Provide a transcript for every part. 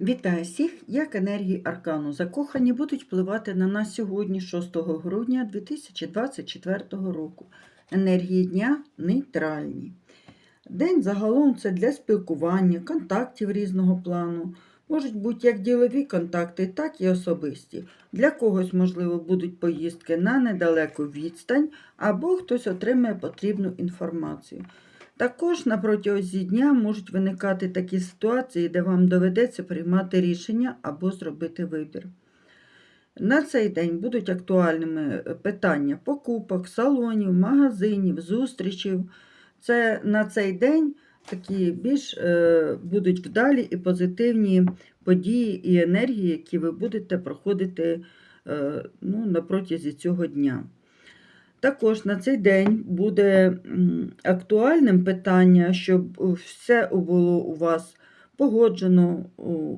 Вітаю всіх! Як енергії аркану закохані будуть впливати на нас сьогодні, 6 грудня 2024 року. Енергії дня нейтральні. День загалом це для спілкування, контактів різного плану. Можуть бути як ділові контакти, так і особисті. Для когось, можливо, будуть поїздки на недалеку відстань, або хтось отримає потрібну інформацію. Також на протязі дня можуть виникати такі ситуації, де вам доведеться приймати рішення або зробити вибір. На цей день будуть актуальними е, питання покупок, салонів, магазинів, зустрічів. Це на цей день такі більш е, будуть вдалі і позитивні події і енергії, які ви будете проходити е, ну, на протязі цього дня. Також на цей день буде актуальним питання, щоб все було у вас погоджено,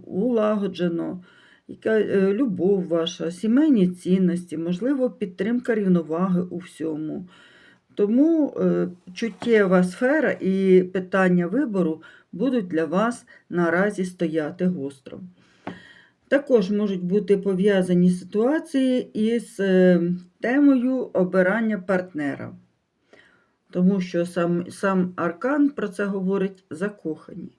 улагоджено, яка е, любов ваша, сімейні цінності, можливо, підтримка рівноваги у всьому. Тому е, чуттєва сфера і питання вибору будуть для вас наразі стояти гостро. Також можуть бути пов'язані ситуації із е, темою обирання партнера, тому що сам, сам аркан про це говорить закохані.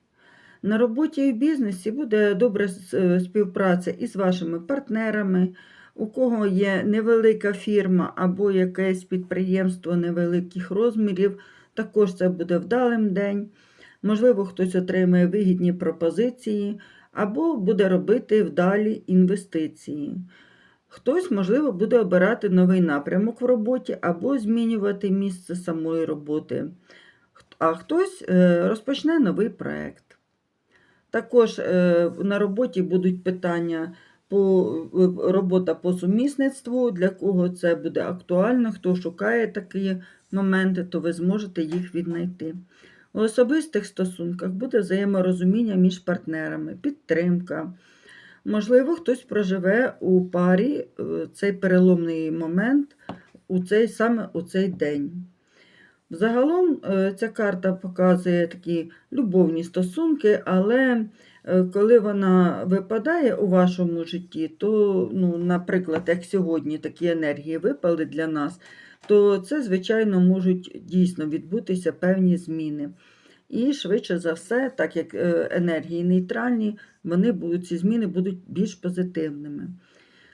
На роботі і в бізнесі буде добра е, співпраця із вашими партнерами, у кого є невелика фірма або якесь підприємство невеликих розмірів, також це буде вдалим день. Можливо, хтось отримає вигідні пропозиції або буде робити вдалі інвестиції. Хтось, можливо, буде обирати новий напрямок в роботі або змінювати місце самої роботи, а хтось е, розпочне новий проєкт. Також е, на роботі будуть питання по робота по сумісництву, для кого це буде актуально, хто шукає такі моменти, то ви зможете їх віднайти. У особистих стосунках буде взаєморозуміння між партнерами, підтримка. Можливо, хтось проживе у парі е, цей переломний момент у цей, саме у цей день. Загалом е, ця карта показує такі любовні стосунки, але е, коли вона випадає у вашому житті, то, ну, наприклад, як сьогодні такі енергії випали для нас, то це, звичайно, можуть дійсно відбутися певні зміни. І швидше за все, так як е, енергії нейтральні, вони будуть, ці зміни будуть більш позитивними.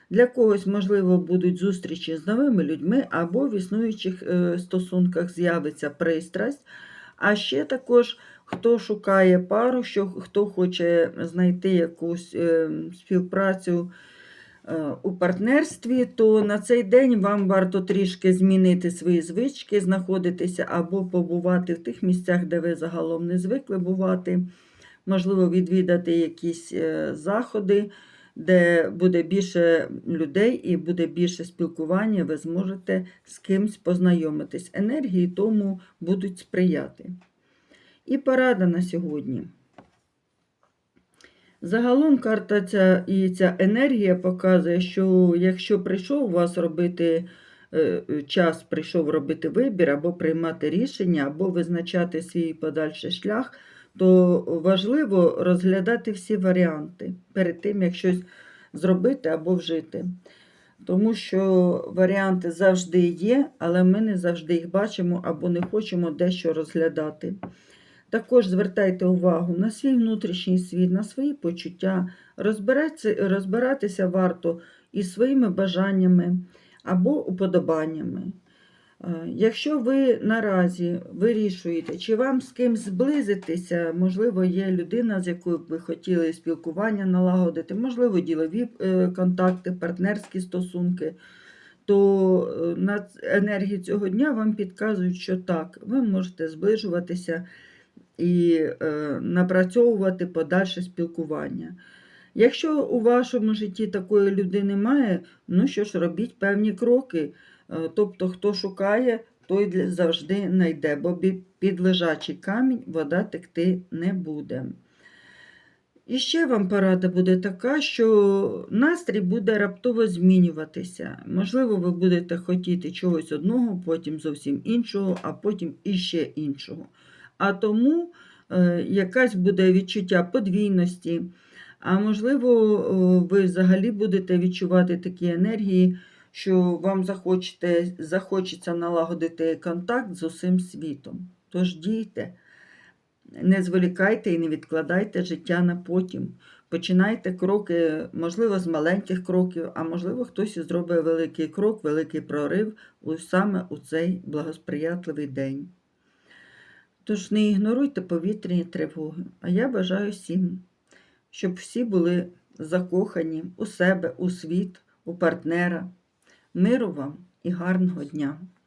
Для когось, можливо, будуть зустрічі з новими людьми, або в існуючих е, стосунках з'явиться пристрасть. А ще також, хто шукає пару, що, хто хоче знайти якусь е, співпрацю у партнерстві, то на цей день вам варто трішки змінити свої звички, знаходитися або побувати в тих місцях, де ви загалом не звикли бувати. Можливо, відвідати якісь е, заходи, де буде більше людей і буде більше спілкування, ви зможете з кимсь познайомитись. Енергії тому будуть сприяти. І порада на сьогодні. Загалом карта ця і ця енергія показує, що якщо прийшов у вас робити е, е, час, прийшов робити вибір, або приймати рішення, або визначати свій подальший шлях, то важливо розглядати всі варіанти перед тим, як щось зробити або вжити. Тому що варіанти завжди є, але ми не завжди їх бачимо або не хочемо дещо розглядати. Також звертайте увагу на свій внутрішній світ, на свої почуття. Розбиратися, варто із своїми бажаннями або уподобаннями. Е, Якщо ви наразі вирішуєте, чи вам з кимсь зблизитися, можливо, є людина, з якою ви хотіли спілкування налагодити, можливо, ділові е, контакти, партнерські стосунки, то е, на енергії цього дня вам підказують, що так, ви можете зближуватися і е, напрацьовувати подальше спілкування. Якщо у вашому житті такої людини немає, ну що ж, робіть певні кроки. Е, Тобто, хто шукає, той завжди знайде, бо під лежачий камінь вода текти не буде. І ще вам порада буде така, що настрій буде раптово змінюватися. Можливо, ви будете хотіти чогось одного, потім зовсім іншого, а потім іще іншого. А тому е, якась буде відчуття подвійності, А можливо, о, ви взагалі будете відчувати такі енергії, що вам захочете, захочеться налагодити контакт з усім світом. Тож дійте, не зволікайте і не відкладайте життя на потім. Починайте кроки, можливо, з маленьких кроків, а можливо, хтось і зробить великий крок, великий прорив саме у цей благосприятливий день. Тож не ігноруйте повітряні тривоги. А я бажаю всім, щоб всі були закохані у себе, у світ, у партнера. Миру вам і гарного дня!